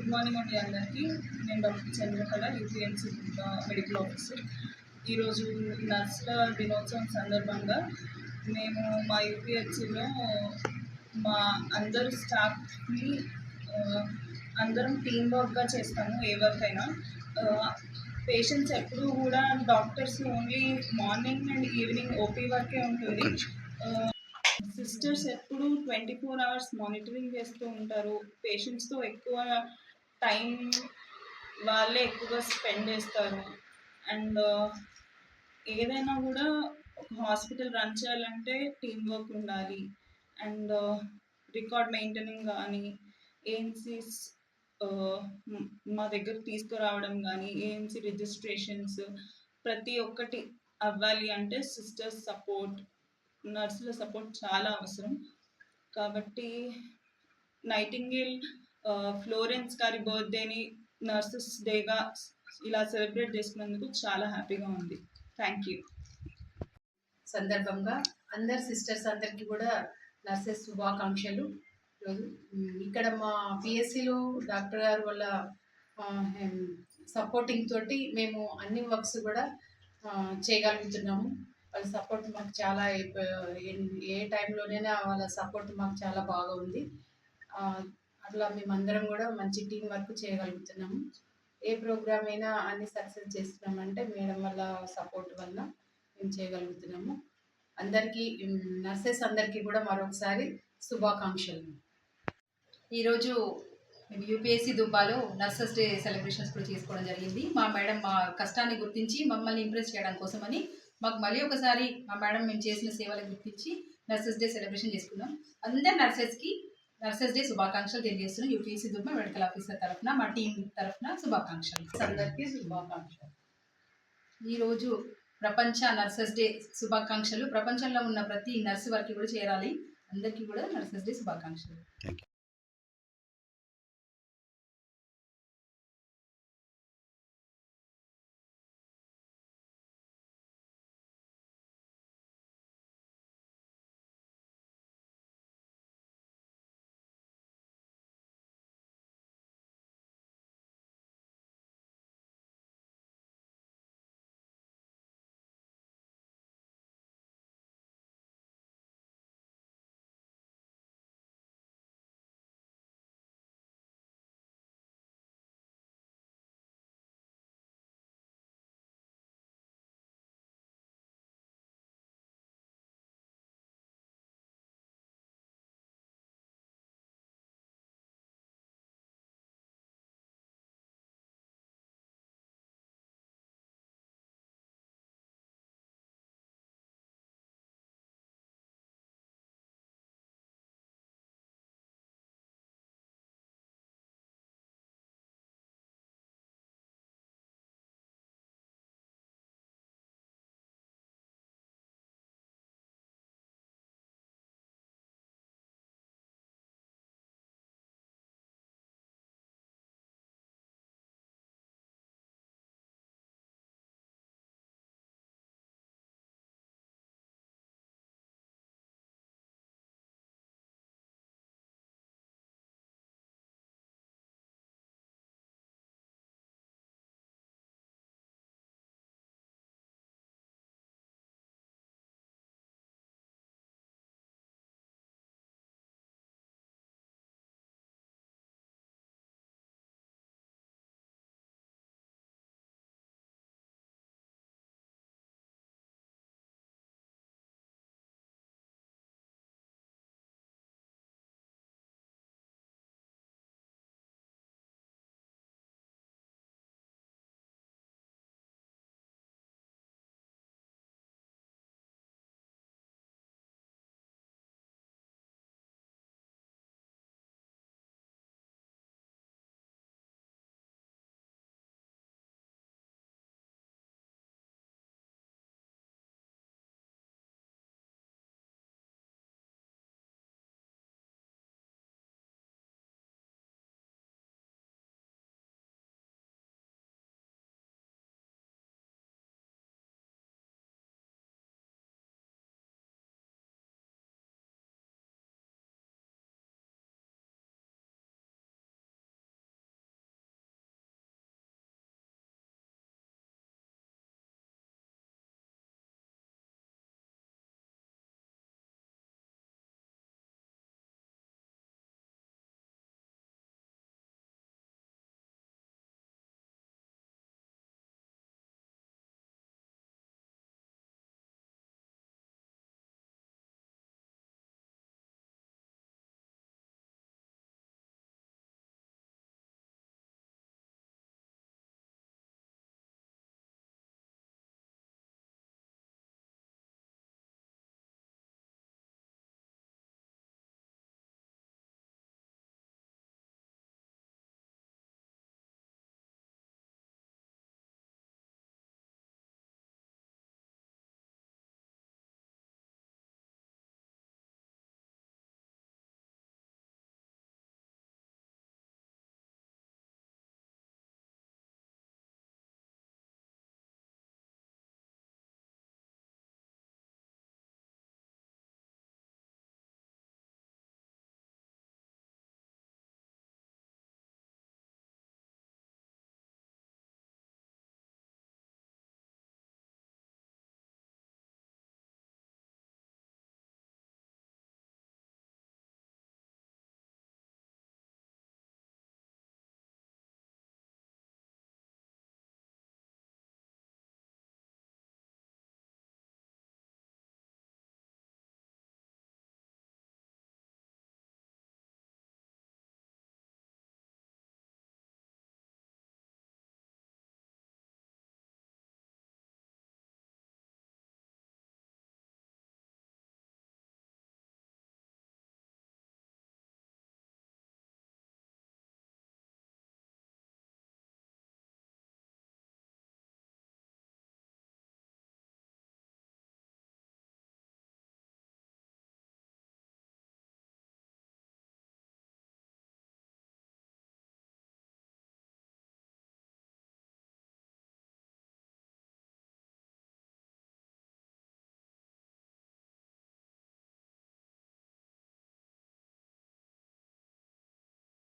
Good morning అండి అందరికీ. నేను doctor Chandrakala UPMC medical officer. ఈరోజు నర్సుల దినోత్సవం సందర్భంగా మేము మా యూపీహెచ్సిలో మా అందరు స్టాఫ్ని అందరం టీం వర్క్గా చేస్తాము ఏ వర్క్ అయినా. పేషెంట్స్ ఎప్పుడూ కూడా doctors only morning and evening OP వర్కే ఉంటుంది. సిస్టర్స్ ఎప్పుడు ట్వంటీ ఫోర్ అవర్స్ మానిటరింగ్ చేస్తూ ఉంటారు. పేషెంట్స్తో ఎక్కువ టైం వాళ్ళే ఎక్కువగా స్పెండ్ చేస్తారు. అండ్ ఏదైనా కూడా ఒక హాస్పిటల్ రన్ చేయాలంటే టీం వర్క్ ఉండాలి. అండ్ రికార్డ్ మెయింటెనింగ్ కానీ ఏఎన్సీస్ మా దగ్గర తీసుకురావడం కానీ ఏఎన్సీ రిజిస్ట్రేషన్స్ ప్రతి ఒక్కటి అవ్వాలి అంటే సిస్టర్స్ సపోర్ట్ నర్సుల సపోర్ట్ చాలా అవసరం. కాబట్టి నైటింగేల్ ఫ్లోరెన్స్ గారి బర్త్డేని నర్సెస్ డేగా ఇలా సెలబ్రేట్ చేసుకున్నందుకు చాలా హ్యాపీగా ఉంది. Thank you. సందర్భంగా అందరు సిస్టర్స్ అందరికీ కూడా నర్సెస్ శుభాకాంక్షలు. ఇక్కడ మా పిఎస్సిలో డాక్టర్ గారు వాళ్ళ సపోర్టింగ్ తోటి మేము అన్ని వర్క్స్ కూడా చేయగలుగుతున్నాము. వాళ్ళ సపోర్ట్ మాకు చాలా ఏ- టైంలోనైనా వాళ్ళ సపోర్ట్ మాకు చాలా బాగా ఉంది. అట్లా మేమందరం కూడా మంచి టీం వర్క్ చేయగలుగుతున్నాము. ఏ ప్రోగ్రామ్ అయినా అన్ని సక్సెస్ చేస్తున్నామంటే మేడం వల్ల సపోర్ట్ వల్ల మేము చేయగలుగుతున్నాము. అందరికీ నర్సెస్ అందరికీ కూడా మరొకసారి శుభాకాంక్షలు. ఈరోజు మేము యూపీఎస్సీ దుబ్బాలో నర్సెస్ డే సెలబ్రేషన్స్ కూడా చేసుకోవడం జరిగింది. మా మేడం మా కష్టాన్ని గుర్తించి మమ్మల్ని ఇంప్రెస్ చేయడం కోసమని మాకు మళ్ళీ ఒకసారి మా మేడం మేము చేసిన సేవలు గుర్తించి నర్సెస్ డే సెలబ్రేషన్ చేసుకున్నాం. అందరు నర్సెస్కి నర్సెస్ డే శుభాకాంక్షలు తెలియజేస్తున్నాం యూపీఎస్సీ దుబ్బా మెడికల్ ఆఫీసర్ తరఫున మా టీం తరఫున శుభాకాంక్షలు. అందరికీ శుభాకాంక్షలు. ఈరోజు ప్రపంచ నర్సెస్ డే శుభాకాంక్షలు. ప్రపంచంలో ఉన్న ప్రతి నర్సు వారికి కూడా చేరాలి. అందరికీ కూడా నర్సెస్ డే శుభాకాంక్షలు.